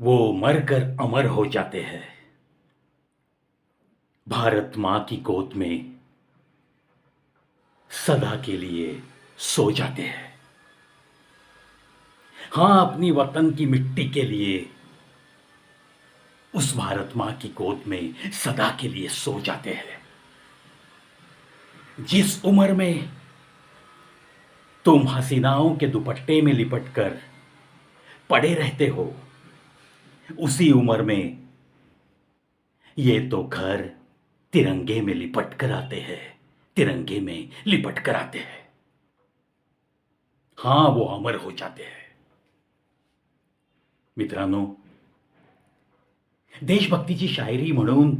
वो मरकर अमर हो जाते हैं। भारत माँ की गोद में सदा के लिए सो जाते हैं। हाँ, अपनी वतन की मिट्टी के लिए, उस भारत माँ की गोद में सदा के लिए सो जाते हैं। जिस उम्र में तुम हसीनाओं के दुपट्टे में लिपटकर पड़े रहते हो उसी उम्र में। ये तो घर तिरंगे में लिपट कर आते हैं, तिरंगे में लिपट कर आते हैं। हाँ, वो अमर हो जाते हैं। मित्रांनो देशभक्तीची शायरी म्हणून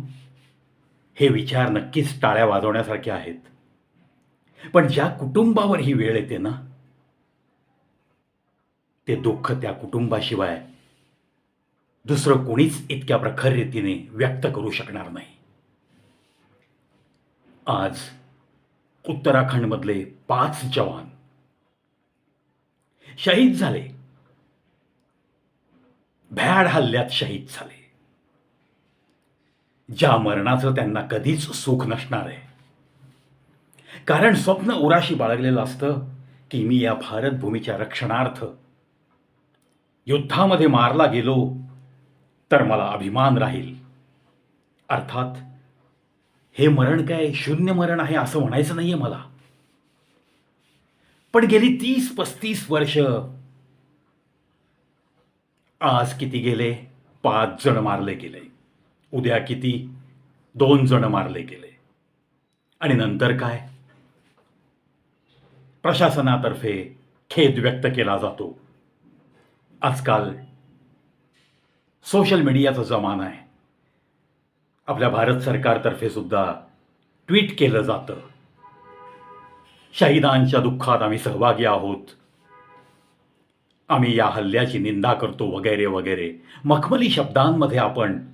हे विचार नक्कीच टाळ्या वाजवण्यासारखे आहेत. पण ज्या कुटुंबावर ही वेळ येते ना, ते दुःख त्या कुटुंबाशिवाय दुसरं कोणीच इतक्या प्रखर रीतीने व्यक्त करू शकणार नाही. आज उत्तराखंडमधले पाच जवान शहीद झाले. भ्याड हल्ल्यात शहीद झाले. ज्या मरणाचं त्यांना कधीच सुख नसणार आहे. कारण स्वप्न उराशी बाळगलेलं असतं की मी या भारत भूमीच्या रक्षणार्थ युद्धामध्ये मारला गेलो तर मला अभिमान राहील. अर्थात हे मरण काय शून्य मरण आहे असं म्हणायचं नाहीये मला. पण गेली तीस पस्तीस वर्ष आज किती गेले? पाच जण मारले गेले. उद्या किती? दोन जण मारले गेले. आणि नंतर काय? प्रशासनातर्फे खेद व्यक्त केला जातो. आजकाल सोशल मीडियाचा जमाना आहे. आपल्या भारत सरकारतर्फे सुद्धा ट्विट केलं जातं. शहीदांच्या दुःखात आम्ही सहभागी आहोत. आम्ही या हल्ल्याची निंदा करतो वगैरे वगैरे. मखमली शब्दांमध्ये आपण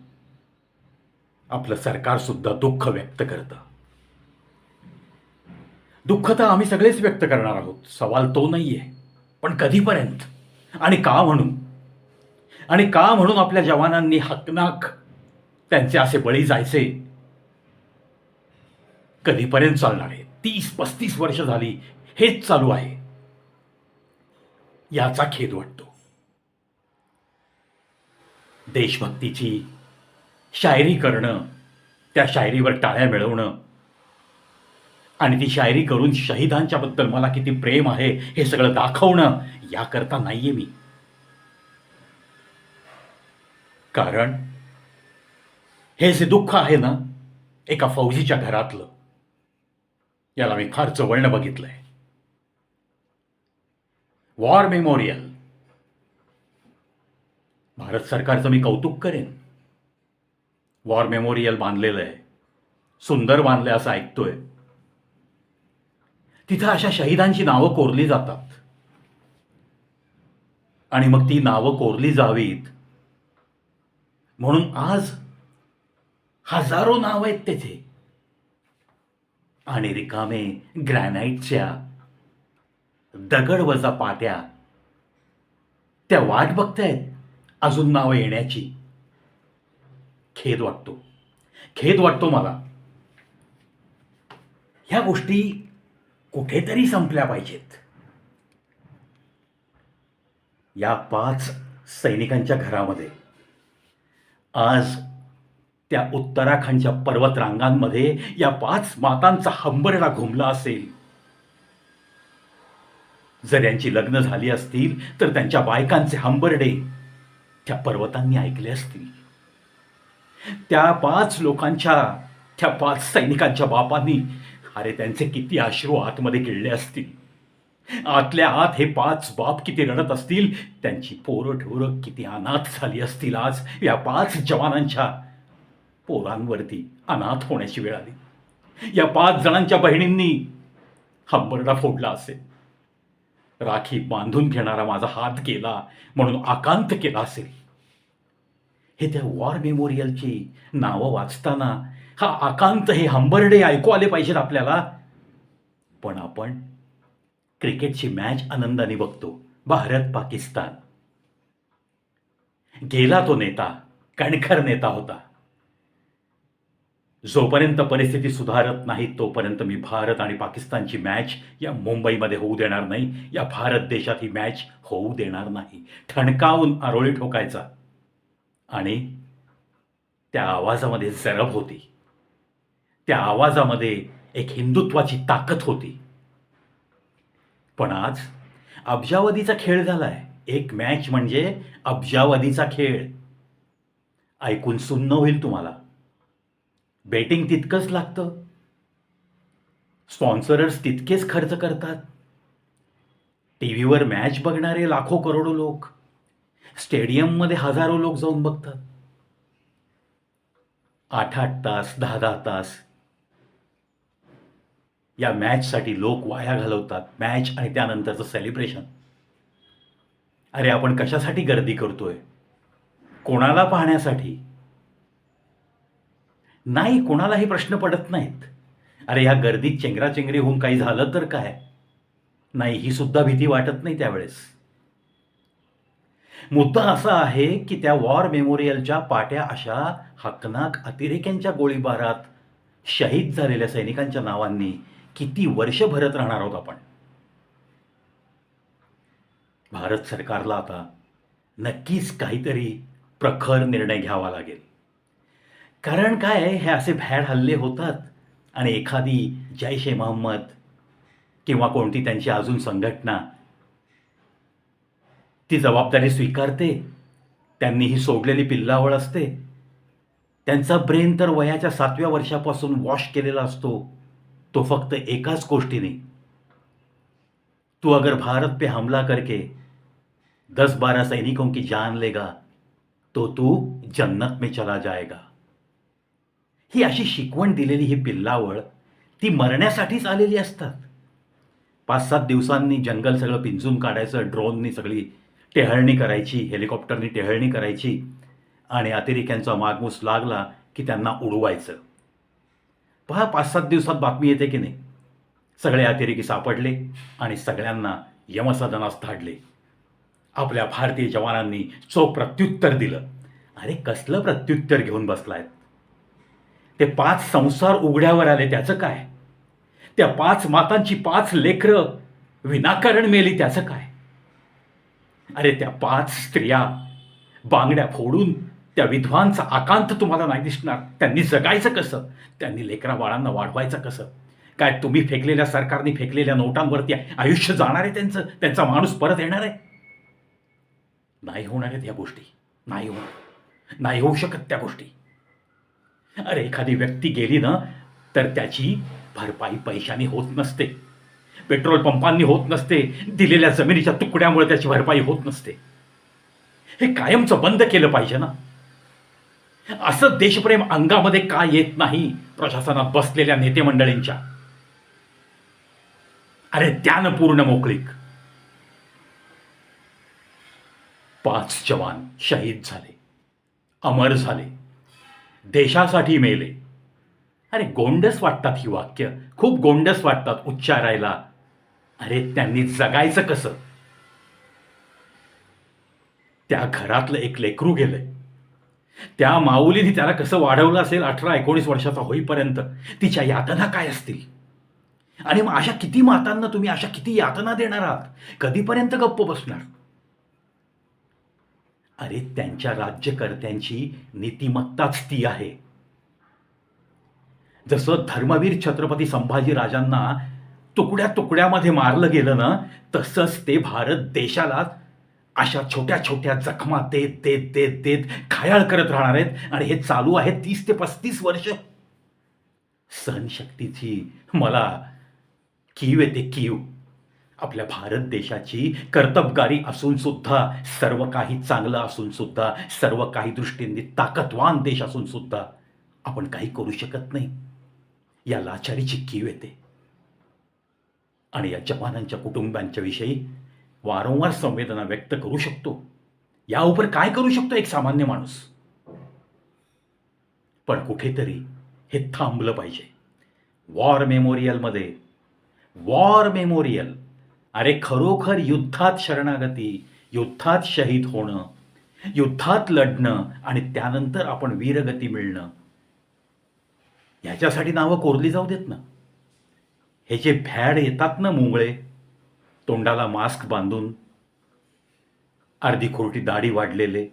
आपलं सरकार सुद्धा दुःख व्यक्त करतं. दुःख तर आम्ही सगळेच व्यक्त करणार आहोत. सवाल तो नाहीये. पण कधीपर्यंत? आणि का म्हणून? आणि का म्हणून आपल्या जवानांनी हकनाक त्यांचे असे बळी जायचे? कधीपर्यंत चालणार आहे तीस पस्तीस वर्ष झाली हेच चालू आहे. याचा खेद वाटतो. देशभक्तीची शायरी करणं त्या शायरीवर टाळ्या मिळवणं आणि ती शायरी करून शहीदांच्याबद्दल मला किती प्रेम आहे हे सगळं दाखवणं याकरता नाहीये मी. कारण हे जे दुःख आहे ना एका फौजीच्या घरातलं याला मी फार चवळणं बघितलंय. वॉर मेमोरियल भारत सरकारचं मी कौतुक करेन. वॉर मेमोरियल बांधलेलं आहे. सुंदर बांधलंय असं ऐकतोय. तिथं अशा शहीदांची नावं कोरली जातात. आणि मग ती नावं कोरली जावीत म्हणून आज हजारो नाव आहेत तेथे. आणि रिकामे ग्रॅनाईटच्या दगड वजा पाट्या त्या वाट बघतायत. अजून नावं येण्याची. खेद वाटतो. खेद वाटतो मला. ह्या गोष्टी कुठेतरी संपल्या पाहिजेत. या पाच सैनिकांच्या घरामध्ये आज त्या उत्तराखंडच्या पर्वतरांगांमध्ये या पाच मातांचा हंबरडा घुमला असेल. जर यांची लग्न झाली असतील तर त्यांच्या बायकांचे हंबरडे त्या पर्वतांनी ऐकले असतील. त्या पाच लोकांच्या त्या पाच सैनिकांच्या बापांनी अरे त्यांचे किती अश्रू आतमध्ये गिळले असतील. आतल्या आत हे पाच बाप किती रडत असतील? त्यांची पोरं ढोरं किती अनाथ झाली असतील आज या पाच जवानांच्या. पोरांवरती अनाथ होण्याची वेळ आली. या पाच जणांच्या बहिणींनी हंबरडा फोडला असेल. राखी बांधून घेणारा माझा हात गेला म्हणून आकांत केला असेल. हे त्या वॉर मेमोरियलची नावं वाचताना हा आकांत हे हंबरडे ऐकू आले पाहिजेत आपल्याला. पण आपण क्रिकेटची मॅच आनंदाने बघतो भारत पाकिस्तान. गेला तो नेता कणखर नेता होता. जोपर्यंत परिस्थिती सुधारत नाही तोपर्यंत मी भारत आणि पाकिस्तानची मॅच या मुंबईमध्ये होऊ देणार नाही या भारत देशात ही मॅच होऊ देणार नाही. ठणकावून आरोळी ठोकायचा. आणि त्या आवाजामध्ये जरब होती. त्या आवाजामध्ये एक हिंदुत्वाची ताकद होती. पण आज अब्जावधीचा खेळ झालाय. एक मॅच म्हणजे अब्जावधीचा खेळ. ऐकून सुन्न होईल तुम्हाला. बेटिंग तितकंच लागतं. स्पॉन्सरर्स तितकेच खर्च करतात. टी व्हीवर मॅच बघणारे लाखो करोडो लोक. स्टेडियममध्ये हजारो लोक जाऊन बघतात. आठ आठ तास दहा दहा तास या मॅचसाठी लोक वाया घालवतात. मॅच आणि त्यानंतरचं सेलिब्रेशन अरे आपण कशासाठी गर्दी करतोय? कोणाला पाहण्यासाठी? नाही कोणालाही प्रश्न पडत नाहीत. अरे या गर्दीत चेंगराचेंगरी होऊन काही झालं तर काय? नाही ही सुद्धा भीती वाटत नाही त्यावेळेस. मुद्दा असा आहे की त्या वॉर मेमोरियलच्या पाट्या अशा हकनाक अतिरेक्यांच्या गोळीबारात शहीद झालेल्या सैनिकांच्या नावांनी किती वर्ष भरत राहणार आहोत आपण? भारत सरकारला आता नक्कीच काहीतरी प्रखर निर्णय घ्यावा लागेल. कारण काय हे असे भॅड हल्ले होतात आणि एखादी जैश ए मोहम्मद किंवा कोणती त्यांची अजून संघटना ती जबाबदारी स्वीकारते त्यांनी ही सोडलेली पिल्लावळ असते त्यांचा ब्रेन तर वयाच्या सातव्या वर्षापासून वॉश केलेला असतो. तो फक्त एकाच गोष्टीने तू अगर भारत पे हमला करके दस बारह सैनिकों की जान लेगा तो तू जन्नत में चला जाएगा. ही अशी शिकवण दिलेली ही पिल्लावळ ती मरण्यासाठीच आलेली असतात. पाच सात दिवसांनी जंगल सगळं पिंजून काढायचं ड्रोननी सगळी टेहळणी करायची हेलिकॉप्टरनी टेहळणी करायची आणि अतिरेक्यांचा मागमूस लागला की त्यांना उडवायचं. पहा पाच सात दिवसात बातमी येते की नाही? सगळे अतिरेकी सापडले आणि सगळ्यांना यमसदनास धाडले. आपल्या भारतीय जवानांनी चोख प्रत्युत्तर दिलं. अरे कसलं प्रत्युत्तर घेऊन बसलायत? ते पाच संसार उघड्यावर आले त्याचं काय? त्या पाच मातांची पाच लेकरं विनाकारण मेली त्याचं काय? अरे त्या पाच स्त्रिया बांगड्या फोडून त्या विधवांचा आकांत तुम्हाला नाही दिसणार. त्यांनी जगायचं कसं? त्यांनी लेकरा बाळांना वाढवायचं कसं? काय तुम्ही फेकलेल्या सरकारने फेकलेल्या नोटांवरती आयुष्य जाणार आहे त्यांचं? त्यांचा माणूस परत येणार आहे? नाही होणार आहेत या गोष्टी. नाही होणार. नाही होऊ शकत त्या गोष्टी. अरे एखादी व्यक्ती गेली ना तर त्याची भरपाई पैशाने होत नसते. पेट्रोल पंपांनी होत नसते. दिलेल्या जमिनीच्या तुकड्यामुळे त्याची भरपाई होत नसते. हे कायमचं बंद केलं पाहिजे ना. असं देशप्रेम अंगामध्ये का येत नाही प्रशासनात बसलेल्या नेते मंडळींच्या? अरे त्यानं पूर्ण मोकळीक. पाच जवान शहीद झाले. अमर झाले. देशासाठी मेले. अरे गोंडस वाटतात ही वाक्य. खूप गोंडस वाटतात उच्चारायला. अरे त्यांनी जगायचं कसं? त्या घरातलं एक लेकरू गेलंय. त्या माऊलीने त्याला कसं वाढवलं असेल अठरा एकोणीस वर्षाचा होईपर्यंत तिच्या यातना काय असतील? आणि मग अशा किती मातांना तुम्ही अशा किती यातना देणार आहात? कधीपर्यंत गप्प बसणार? अरे त्यांच्या राज्यकर्त्यांची नीतिमत्ताच ती आहे. जसं धर्मवीर छत्रपती संभाजी राजांना तुकड्या तुकड्यामध्ये मारलं गेलं ना तसंच ते भारत देशाला अशा छोट्या छोट्या जखमा देत ते देत ते खायाळ करत राहणार आहेत. आणि हे चालू आहे तीस ते पस्तीस वर्ष. सहनशक्तीची मला कीव येते कीव. आपल्या भारत देशाची कर्तबगारी असून सुद्धा सर्व काही चांगलं असून सुद्धा सर्व काही दृष्टींनी ताकदवान देश असून सुद्धा आपण काही करू शकत नाही. या लाचारीची कीव येते. आणि या जवानांच्या कुटुंबांच्या विषयी वारंवार संवेदना व्यक्त करू शकतो. यावर काय करू शकतो एक सामान्य माणूस? पण कुठेतरी हे थांबलं पाहिजे. वॉर मेमोरियलमध्ये वॉर मेमोरियल अरे खरोखर युद्धात शरणागती युद्धात शहीद होणं युद्धात लढणं आणि त्यानंतर आपण वीरगती मिळणं ह्याच्यासाठी नावं कोरली जाऊ देत ना. हे जे भॅड येतात ना मुंगळे तोंडाला मास्क बांधून अर्धी खोटी दाढी वाढलेले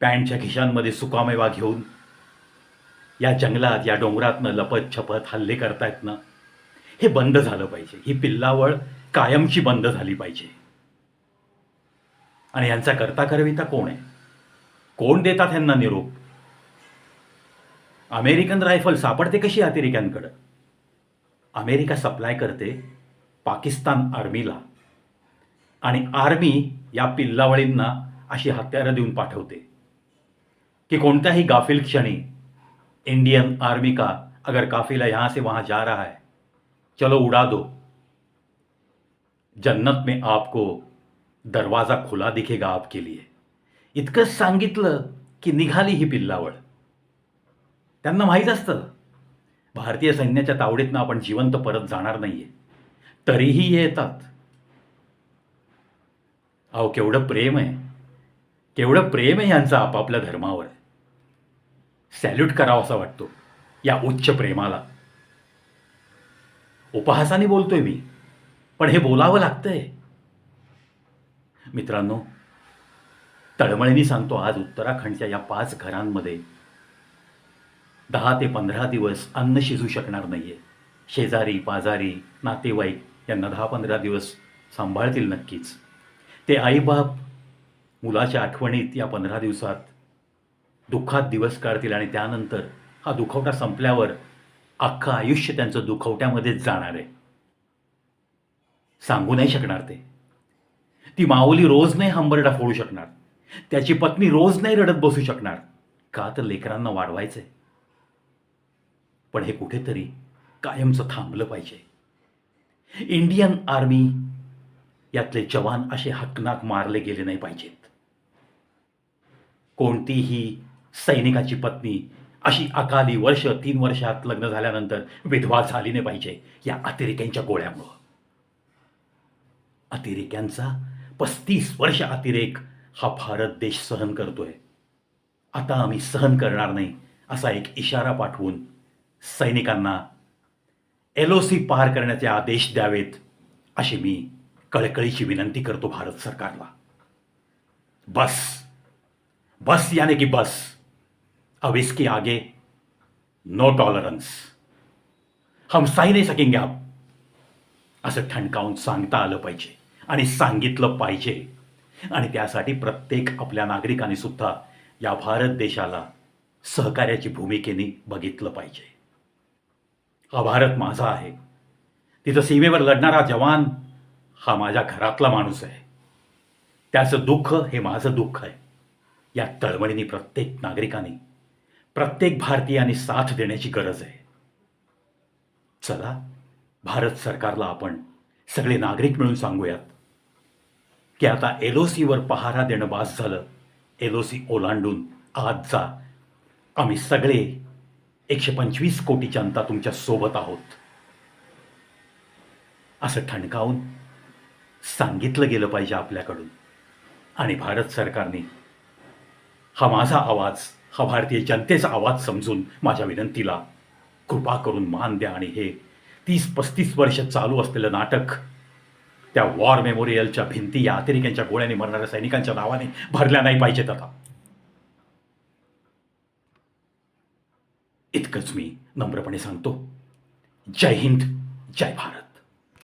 पॅन्टच्या खिशांमध्ये सुकामेवा घेऊन या जंगलात या डोंगरातनं लपत छपत हल्ले करतायत ना हे बंद झालं पाहिजे. ही पिल्लावळ कायमची बंद झाली पाहिजे. आणि यांचा करता करविता कोण आहे? कोण देतात यांना निरोप? अमेरिकन रायफल सापडते कशी अतिरेक्यांकडं? अमेरिका सप्लाय करते पाकिस्तान आर्मीला. आणि आर्मी या पिल्लावळींना अशी हत्यारं देऊन पाठवते. कि कोणत्याही गाफिल क्षणी इंडियन आर्मी का अगर काफिला यहाँ से वहाँ जा रहा है चलो उड़ा दो. जन्नत में आपको दरवाजा खुला दिखेगा आपके लिए. इतकंच सांगितलं की निघाली ही पिल्लावळ. त्यांना माहीत असतं भारतीय सैन्याच्या तावडीतनं आपण जिवंत परत जाणार नाहीये. तरीही येतात. अहो केवढं प्रेम आहे. केवढं प्रेम आहे यांचं आपापल्या धर्मावर. सॅल्यूट करावा असा वाटतो या उच्च प्रेमाला. उपहासाने बोलतोय मी पण हे बोलावं लागतंय. मित्रांनो तळमळीने सांगतो आज उत्तराखंडच्या या पाच घरांमध्ये दहा ते पंधरा दिवस अन्न शिजू शकणार नाहीये. शेजारी पाजारी नातेवाईक यांना दहा पंधरा दिवस सांभाळतील नक्कीच. ते आईबाप मुलाच्या आठवणीत या पंधरा दिवसात दुःखात दिवस काढतील आणि त्यानंतर हा दुखवटा संपल्यावर अख्खं आयुष्य त्यांचं दुखवट्यामध्येच जाणार आहे. सांगू नाही शकणार ते. ती माऊली रोज नाही हंबरडा फोडू शकणार. त्याची पत्नी रोज नाही रडत बसू शकणार. का तर लेकरांना वाढवायचंय. पण हे कुठेतरी कायमचं थांबलं पाहिजे. इंडियन आर्मी यातले जवान असे हकनाक मारले गेले नाही पाहिजेत. कोणतीही सैनिकाची पत्नी अशी अकाली वर्ष तीन वर्षात लग्न झाल्यानंतर विधवा झाली नाही पाहिजे या अतिरेक्यांच्या गोळ्यामुळं. अतिरेक्यांचा पस्तीस वर्ष अतिरेक हा भारत देश सहन करतोय. आता आम्ही सहन करणार नाही असा एक इशारा पाठवून सैनिकांना एल ओ सी पार करण्याचे आदेश द्यावेत अशी मी कळकळीची विनंती करतो भारत सरकारला. बस. बस याने की बस? अब इसके आगे नो टॉलरन्स हम सही नाही सकेंगे आप. असं ठणकावून सांगता आलं पाहिजे आणि सांगितलं पाहिजे. आणि त्यासाठी प्रत्येक आपल्या नागरिकांनी सुद्धा या भारत देशाला सहकार्याची भूमिकेने बघितलं पाहिजे. हा भारत माझा आहे. तिथं सीमेवर लढणारा जवान हा माझ्या घरातला माणूस आहे. त्याचं दुःख हे माझं दुःख आहे. या तळमळीने प्रत्येक नागरिकाने प्रत्येक भारतीयाने साथ देण्याची गरज आहे. चला भारत सरकारला आपण सगळे नागरिक मिळून सांगूयात की आता एल ओ सीवर पहारा देणं बास झालं. एल ओ सी ओलांडून आज जा आम्ही सगळे एकशे पंचवीस कोटी जनता तुमच्यासोबत आहोत. असं ठणकावून सांगितलं गेलं पाहिजे आपल्याकडून. आणि भारत सरकारने हा माझा आवाज हा भारतीय जनतेचा आवाज समजून माझ्या विनंतीला कृपा करून मान द्या. आणि हे तीस पस्तीस वर्ष चालू असलेलं नाटक त्या वॉर मेमोरियलच्या भिंती या अतिरेक्यांच्या गोळ्याने मरणाऱ्या सैनिकांच्या नावाने भरल्या नाही पाहिजेत आता. इतकंच मी नम्रपणे सांगतो. जय हिंद जय भारत.